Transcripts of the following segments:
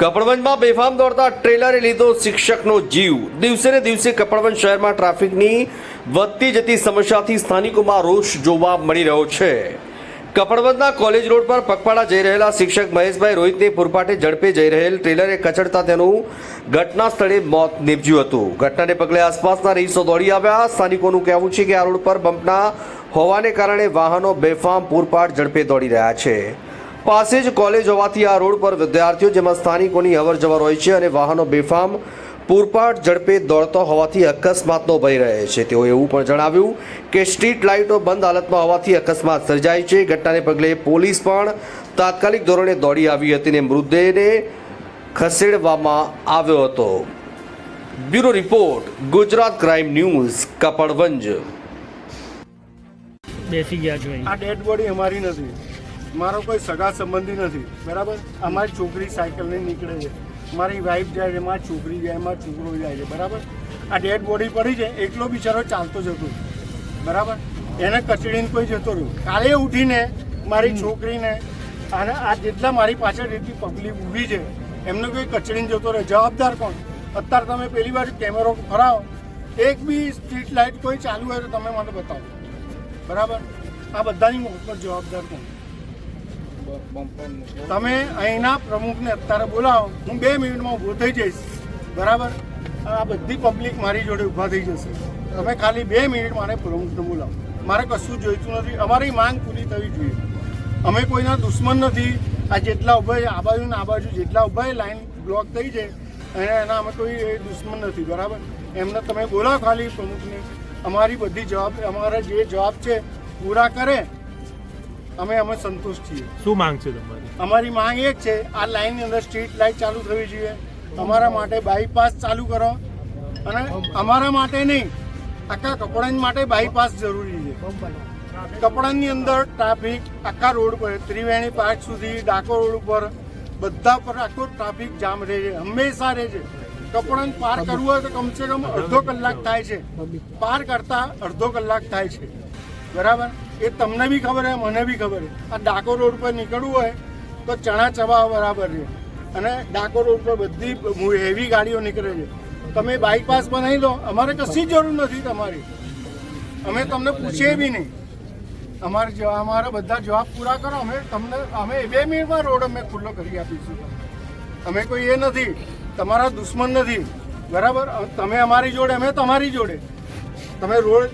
કપડવંજમાં બેફામ દોડતા ટ્રેલરે લીધો શિક્ષકનો જીવ. દિવસે ને દિવસે કપડવંજ શહેરમાં ટ્રાફિકની વધતી જતી સમસ્યાથી સ્થાનિકોમાં રોષ જોવા મળી રહ્યો છે. કપડવંજના કોલેજ રોડ પર પગપાળા જઈ રહેલા શિક્ષક મહેશભાઈ રોહિતને પૂરપાટે ઝડપે જઈ રહેલ ટ્રેલરે કચડતા તેનું ઘટના સ્થળે મોત નીપજ્યું હતું. ઘટનાને પગલે આસપાસના રહીશો દોડી આવ્યા. સ્થાનિકોનું કહેવું છે કે આ રોડ પર બમ્પના હોવાને કારણે વાહનો બેફામ પૂરપાટ ઝડપે દોડી રહ્યા છે. પાસે જ કોલેજ હોવાથી આ રોડ પર વિદ્યાર્થીઓ જેમાં સ્થાનિકોની અવર જવર હોય છે અને વાહનો બેફામ પૂરપાટ ઝડપે દોડતો હોવાથી અકસ્માતનો ભય રહે છે. તેઓએ એવું પણ જણાવ્યું કે સ્ટ્રીટ લાઇટો બંધ હાલતમાં હોવાથી અકસ્માત સર્જાય છે. ઘટનાને પગલે પોલીસ પણ તાત્કાલિક ધોરણે દોડી આવી હતી અને મૃતદેહને ખસેડવામાં આવ્યો હતો. Bureau report Gujarat crime news Kapadvanj. બેસી ગયા છો આ ડેડ બોડી અમારી નથી. મારો કોઈ સગા સંબંધી નથી બરાબર? અમારી છોકરી સાયકલને નીકળે છે. મારી વાઈફ જાય છે મારી છોકરી જાય મારો છોકરો જાય છે બરાબર? આ ડેડ બોડી પડી છે એકલો બિચારો ચાલતો જતો બરાબર? એને કચડીને કોઈ જતો રહ્યો. કાલે ઉઠીને મારી છોકરીને અને આ જેટલા મારી પાછળ જેટલી પબ્લિક ઊભી છે એમને કોઈ કચડીને જતો રહે જવાબદાર કોણ? અત્યારે તમે પેલી વાર કેમેરો ફરાવો. એક બી સ્ટ્રીટ લાઇટ કોઈ ચાલુ હોય તો તમે મને બતાવો. બરાબર? આ બધાની જવાબદાર કોણ? તમે અહીંના પ્રમુખને અત્યારે બોલાવો. હું બે મિનિટમાં ઊભો થઈ જઈશ. બરાબર? આ બધી પબ્લિક મારી જોડે ઊભા થઈ જશે. તમે ખાલી બે મિનિટ મારે પ્રમુખને બોલાવો. મારે કશું જોઈતું નથી. અમારી માંગ પૂરી થવી જોઈએ. અમે કોઈના દુશ્મન નથી. આ જેટલા ઊભા આ બાજુ ને આ બાજુ જેટલા ઊભા લાઈન બ્લોક થઈ છે અને એના અમે કોઈ દુશ્મન નથી. બરાબર? એમને તમે બોલાવો ખાલી પ્રમુખને. અમારી બધી જવાબ, અમારા જે જવાબ છે, પૂરા કરે. અમે અમે સંતુષ્ટ છીએ. શું માંગ છે તમારી? અમારી માંગ એક છે આ લાઇનની અંદર સ્ટ્રીટ લાઇટ ચાલુ થવી જોઈએ. અમારા માટે બાયપાસ ચાલુ કરો. અને અમારા માટે નહીં આખા કપડાં માટે બાયપાસ જરૂરી છે. કપડાની અંદર ટ્રાફિક આખા રોડ પર ત્રિવેણી પાર્ક સુધી ડાકોર રોડ ઉપર બધા પર આખો ટ્રાફિક જામ રહે છે હંમેશા રહે છે. કપડાં પાર કરવું હોય તો કમસે કમ અડધો કલાક થાય છે. પાર કરતા અડધો કલાક થાય છે. બરાબર? એ તમને બી ખબર છે મને બી ખબર છે આ ડાકોર રોડ પર નીકળવું હોય તો ચણા ચવા બરાબર છે અને ડાકોર રોડ પર બધી હેવી ગાડીઓ નીકળે છે. તમે બાયપાસ બનાવી લો, અમારે કશી જરૂર નથી તમારી. અમે તમને પૂછીએ બી નહીં. અમારે અમારા બધા જવાબ પૂરા કરો. અમે તમને, અમે બે મિનિટમાં રોડ અમે ખુલ્લો કરી આપીશું. અમે કોઈ એ નથી. તમારા દુશ્મન નથી. બરાબર? તમે અમારી જોડે, અમે તમારી જોડે. તમે રોડ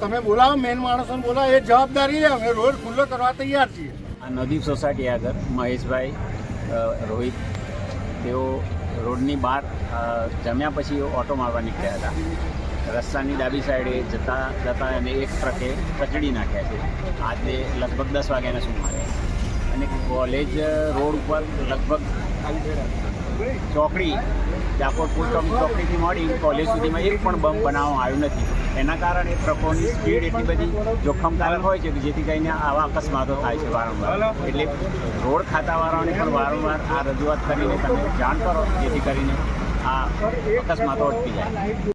તમે બોલાવો મેન માણસોને બોલાવો, એ જવાબદારી છે. અમે રોડ ખુલ્લો કરવા તૈયાર છીએ. આ નદીપ સોસાયટી આગળ, મહેશભાઈ રોહિત, તેઓ રોડની બહાર જમ્યા પછી ઓટો મારવા નીકળ્યા હતા. રસ્તાની ડાબી સાઈડે જતા જતા એને એક ટ્રકે કચડી નાખ્યા છે. આજે લગભગ દસ વાગ્યાના સુમારે. અને કોલેજ રોડ ઉપર લગભગ ચોકડી ડાકોર પોસ્ટ ચોકડીથી મળી. કોલેજ સુધીમાં એક પણ બમ બનાવવામાં આવ્યું નથી. એના કારણે ટ્રકોની સ્પીડ એટલી બધી જોખમકારક હોય છે કે જેથી કરીને આવા અકસ્માતો થાય છે વારંવાર. એટલે રોડ ખાતાવાળાઓને પણ વારંવાર આ રજૂઆત કરીને તમે જાણ કરો, જેથી કરીને આ અકસ્માતો અટકી જાય.